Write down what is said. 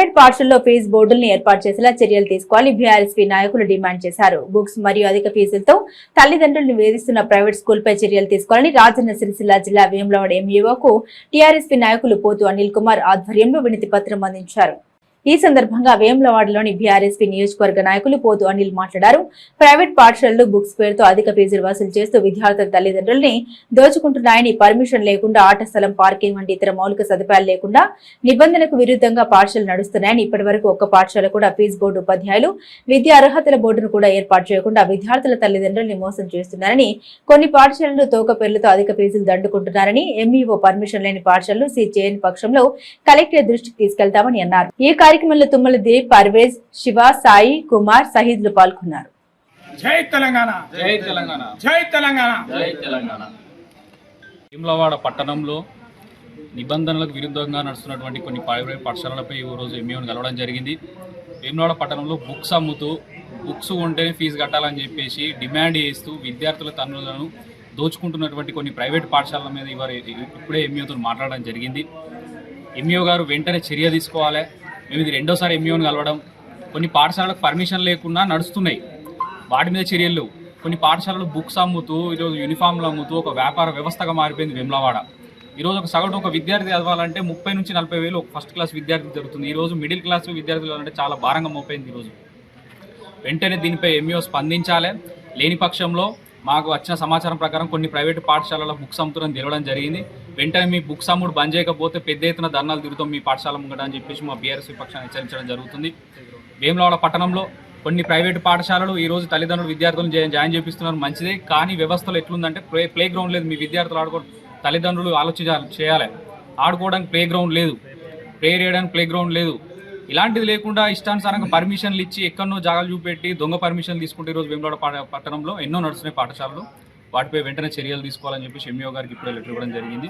Private పాఠశాలలో fee బోర్డులను ఏర్పాటు చేసేలా చర్యలు తీసుకోవాలని బీఆర్ఎస్పీ నాయకులు డిమాండ్ చేశారు. బుక్స్ మరియు అధిక ఫీజులతో తల్లిదండ్రులను వేధిస్తున్న ప్రైవేట్ స్కూల్పై చర్యలు తీసుకోవాలని రాజన్న సిరిసిల్ల జిల్లా వేములవాడ ఎంఈఓకు టీఆర్ఎస్పీ నాయకులు పోతు అనిల్ కుమార్ ఆధ్వర్యంలో వినతి పత్రం అందించారు. ఈ సందర్భంగా వేములవాడలోని బీఆర్ఎస్పీ నియోజకవర్గ నాయకులు పోతు అనిల్ మాట్లాడారు. ప్రైవేట్ పాఠశాలలు బుక్స్ పేరుతో అధిక ఫీజులు వసూలు చేస్తూ విద్యార్థుల తల్లిదండ్రుల్ని దోచుకుంటున్నాయని పర్మిషన్ లేకుండా ఆట స్థలం పార్కింగ్ వంటి ఇతర మౌలిక సదుపాయాలు లేకుండా నిబంధనకు విరుద్ధంగా పాఠశాలలు నడుస్తున్నాయని ఇప్పటి వరకు ఒక్క పాఠశాల కూడా ఫీజు బోర్డు ఉపాధ్యాయులు విద్యా అర్హతల బోర్డును కూడా ఏర్పాటు చేయకుండా విద్యార్థుల తల్లిదండ్రుల్ని మోసం చేస్తున్నారని కొన్ని పాఠశాలలు తోక పేర్లతో అధిక ఫీజులు దండుకుంటున్నారని ఎంఈఓ పర్మిషన్ లేని పాఠశాలలు సీజ్ చేయని పక్షంలో కలెక్టర్ దృష్టికి తీసుకెళ్తామని అన్నారు. ఈ కార్యక్రమంలో తుమ్మల దేవ్ పర్వేజ్ శివ సాయి కుమార్ సహీద్లు పాల్గొన్నారు. జై తెలంగాణ. జై తెలంగాణ. జై తెలంగాణ. జై తెలంగాణ. భీమలవాడ పట్టణంలో నిబంధనలకు విరుద్ధంగా నడుస్తున్నటువంటి కొన్ని ప్రైవేట్ పాఠశాలలపై ఈ రోజు ఎంఈఓని కలవడం జరిగింది. భీమలవాడ పట్టణంలో బుక్స్ అమ్ముతూ బుక్స్ ఉంటేనే ఫీజు కట్టాలని చెప్పేసి డిమాండ్ చేస్తూ విద్యార్థుల తన్నులను దోచుకుంటున్నటువంటి కొన్ని ప్రైవేట్ పాఠశాలల మీద ఇవాళ ఇప్పుడే ఎంఈఓతో మాట్లాడడం జరిగింది. ఎంఈఓ గారు వెంటనే చర్య తీసుకోవాలి. మేము ఇది రెండోసారి ఎంఈఓని కలవడం. కొన్ని పాఠశాలలకు పర్మిషన్ లేకుండా నడుస్తున్నాయి. వాటి మీద చర్యలు. కొన్ని పాఠశాలలు బుక్స్ అమ్ముతూ ఈరోజు యూనిఫామ్లు అమ్ముతూ ఒక వ్యాపార వ్యవస్థగా మారిపోయింది వెమ్లవాడ. ఈరోజు ఒక సగటు ఒక విద్యార్థి చదవాలంటే ముప్పై నుంచి నలభై వేలు ఒక ఫస్ట్ క్లాస్ విద్యార్థి జరుగుతుంది. ఈరోజు మిడిల్ క్లాస్ విద్యార్థులు అంటే చాలా భారంగా మోపోయింది ఈరోజు. వెంటనే దీనిపై ఎంఈఓ స్పందించాలి. లేని పక్షంలో మాకు వచ్చిన సమాచారం ప్రకారం కొన్ని ప్రైవేటు పాఠశాలల బుక్స్ అమ్ముతున్న తెలవడం జరిగింది. వెంటనే మీ బుక్స్ అమ్ముడు బంద్ చేయకపోతే పెద్ద ఎత్తున ధర్నాలు తిరుగుతాం మీ పాఠశాల ముంగట అని చెప్పేసి మా బీఆర్ఎస్ విపక్షాన్ని హెచ్చరించడం జరుగుతుంది. వేములవాడ పట్టణంలో కొన్ని ప్రైవేటు పాఠశాలలు ఈ రోజు తల్లిదండ్రులు విద్యార్థులను జాయిన్ చేపిస్తున్నారు. మంచిదే కానీ వ్యవస్థలో ఎట్లుందంటే ప్లే ప్లే గ్రౌండ్ లేదు. మీ విద్యార్థులు ఆడుకో తల్లిదండ్రులు ఆలోచించాలి చేయాలి. ఆడుకోవడానికి ప్లే గ్రౌండ్ లేదు. ప్రేయర్ చేయడానికి ప్లే గ్రౌండ్ లేదు. ఇలాంటిది లేకుండా ఇష్టానుసారంగా పర్మిషన్లు ఇచ్చి ఎక్కడో జాగాలు చూపెట్టి దొంగ పర్మిషన్లు తీసుకుంటే ఈరోజు వేములవాడ పట్టణంలో ఎన్నో నడుస్తున్నాయి పాఠశాలలు. వాటిపై వెంటనే చర్యలు తీసుకోవాలని చెప్పి ఎంఈఓ గారికి ఇప్పుడే లెటర్ ఇవ్వడం జరిగింది.